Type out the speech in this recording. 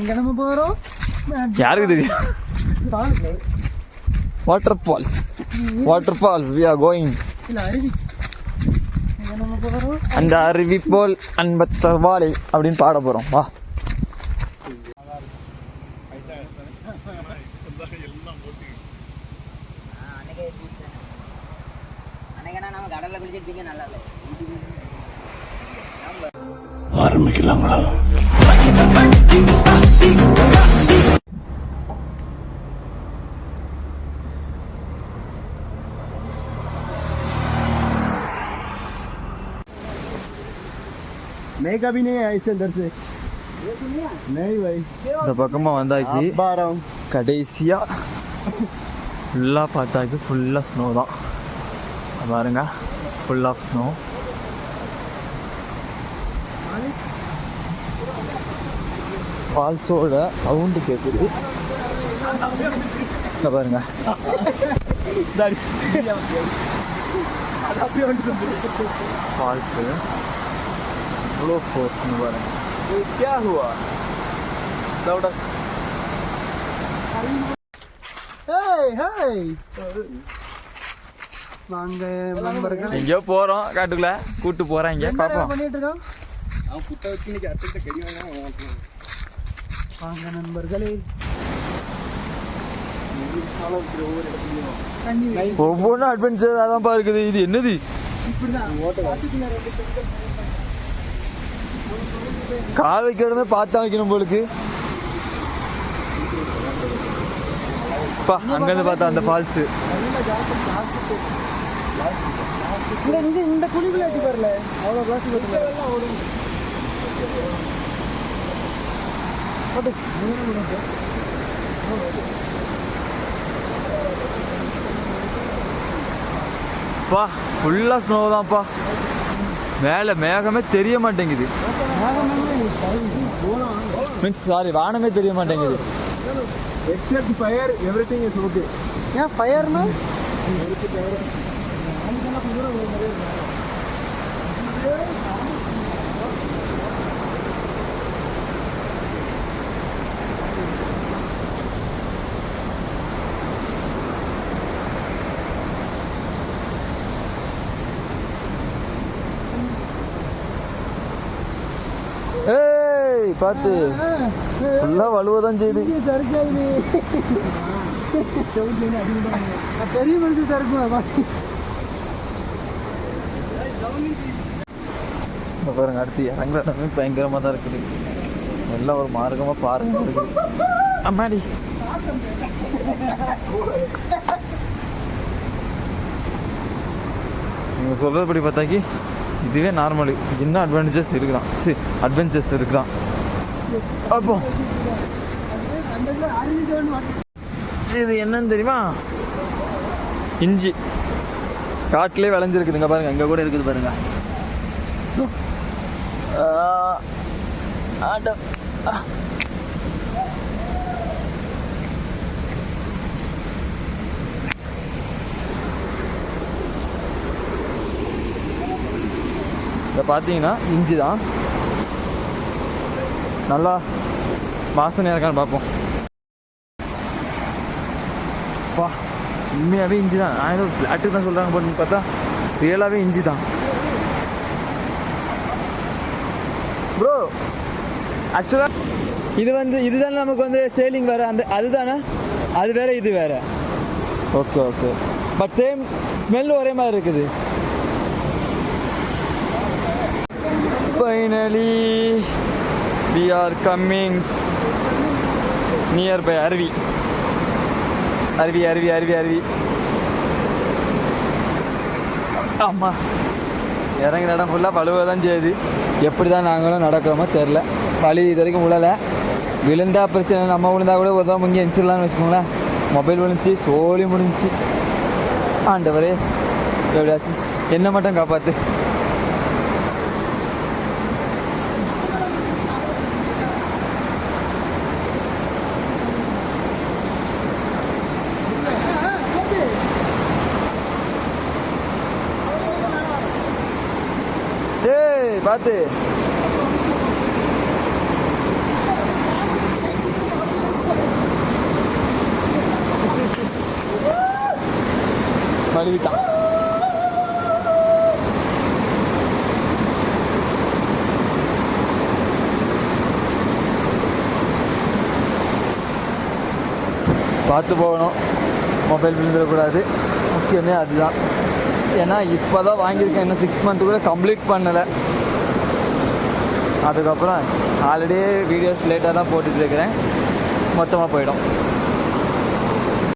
எங்க நம்ம போறோம்? யாருக்கு தெரியும்? Waterfalls waterfalls we are going இல்ல அருவி. எங்க நம்ம போறோம்? அந்த அருவி போல் அன்பத்த வாழை அப்படின்னு பாட போறோம். வா. ஆரம்பிக்கலாங்களா? મેગા બી નહીં આવી છે અંદરથી નહીં ભાઈ இந்த பக்கமா வந்தாச்சு. அபாரம் கடைசியா ஃபுல்லாக பார்த்தாச்சு. ஃபுல்லாக ஸ்னோ தான். பாருங்க. ஃபுல் ஆஃப் ஸ்னோ ஃபால்ஸோட சவுண்டு கேட்குது இங்க பாருங்க ஃபால்ஸு இவ்வளோ ஃபோர்ஸ்னு பாருங்க क्या हुआ இதோட ஹேய் ஹேய் வாங்க நண்பர்கள் எங்கேயோ போகிறோம் காட்டுக்குள்ள கூட்டு போகிறாங்க என்னடா பார்ப்போம் பண்ணிட்டு இருக்கோம் வாங்க நண்பர்களே. தண்ணி ஒவ்வொன்றும் அட்வென்ச்சர் அதான்ப்பா இருக்குது. இது என்னது? கால் வைக்கிறதுமே பார்த்தா வைக்கணும் போலுக்கு. பா அங்கேருந்து பார்த்தா அந்த ஃபால்ஸு இந்த குழிக்குள்ள பாருல அவ்வளோ பிளாஸ்டிக் பா ஃபுல்லாக ஸ்னோ தான்ப்பா. மேலே மேகமே தெரிய மாட்டேங்குது. மீன்ஸ் சாரி வானமே தெரிய மாட்டேங்குது. Except fire everything is okay ஏன் ஃபயர்னா ஏய் பார்த்து ஃபுல்லாக வலுவதான் செய்யுது சறுக்காது பெரிய மனுஷன் சறுக்குவா இங்க பாருங்க அடுத்து இறங்குற இடமே பயங்கரமாக தான் இருக்குது. எல்லாம் ஒரு மார்க்கமாக பாருங்க இருக்குது அம்மாடி. நீங்கள் சொல்கிறபடி பார்த்தாக்கி இதுவே நார்மலு இன்னும் அட்வான்டேஜஸ் இருக்குதான் சரி அட்வென்ச்சர்ஸ் இருக்குதான் அப்போ இது என்னன்னு தெரியுமா? இஞ்சி. காட்டிலே விளைஞ்சிருக்குதுங்க பாருங்க. இங்கே கூட இருக்குது பாருங்க. ஆ, இதை பார்த்தீங்கன்னா இஞ்சி தான். நல்லா வாசனையாக இருக்கான்னு பார்ப்போம். பா உண்மையாகவே இஞ்சி தான். நான் ஏதோ ஃப்ளாட்டுக்கு தான் சொல்கிறாங்க போட்டு பார்த்தா ரியலாகவே இஞ்சி தான். ப்ரோ ஆக்சுவலாக இது வந்து இதுதானே நமக்கு வந்து சேலிங் வேறு? அந்த அதுதானே? அது வேறு இது வேற. Okay okay but same smell ஒரே மாதிரி இருக்குது. Finally we are coming nearby அருவி அருவி அருவி அருவி அருவி ஆமாம் இறங்குற இடம் ஃபுல்லாக பழுவதான் செய்யுது. எப்படி தான் நாங்களும் நடக்கிறோமோ தெரில பழி இது வரைக்கும் விழலை. விழுந்தா பிரச்சனை நம்ம விழுந்தா கூட ஒரு தான் முங்கி எந்திரிச்சிடலாம்னு வச்சுக்கோங்களேன். மொபைல் விழுந்துச்சு சோழி முடிஞ்சிச்சு. ஆண்டவரே எப்படியாச்சு? என்ன மட்டும் காப்பாற்று பார்த்து மழுவிட்டான் பார்த்து போகணும். மொபைல் விழுந்துடக்கூடாது. முக்கியமே அதுதான். ஏன்னா இப்போ தான் வாங்கியிருக்கேன். இன்னும் சிக்ஸ் மந்த்து கூட கம்ப்ளீட் பண்ணலை. அதுக்கப்புறம் ஆல்ரெடி வீடியோஸ் லேட்டாக தான் போட்டுட்ருக்கிறேன் மொத்தமாக போயிடும்.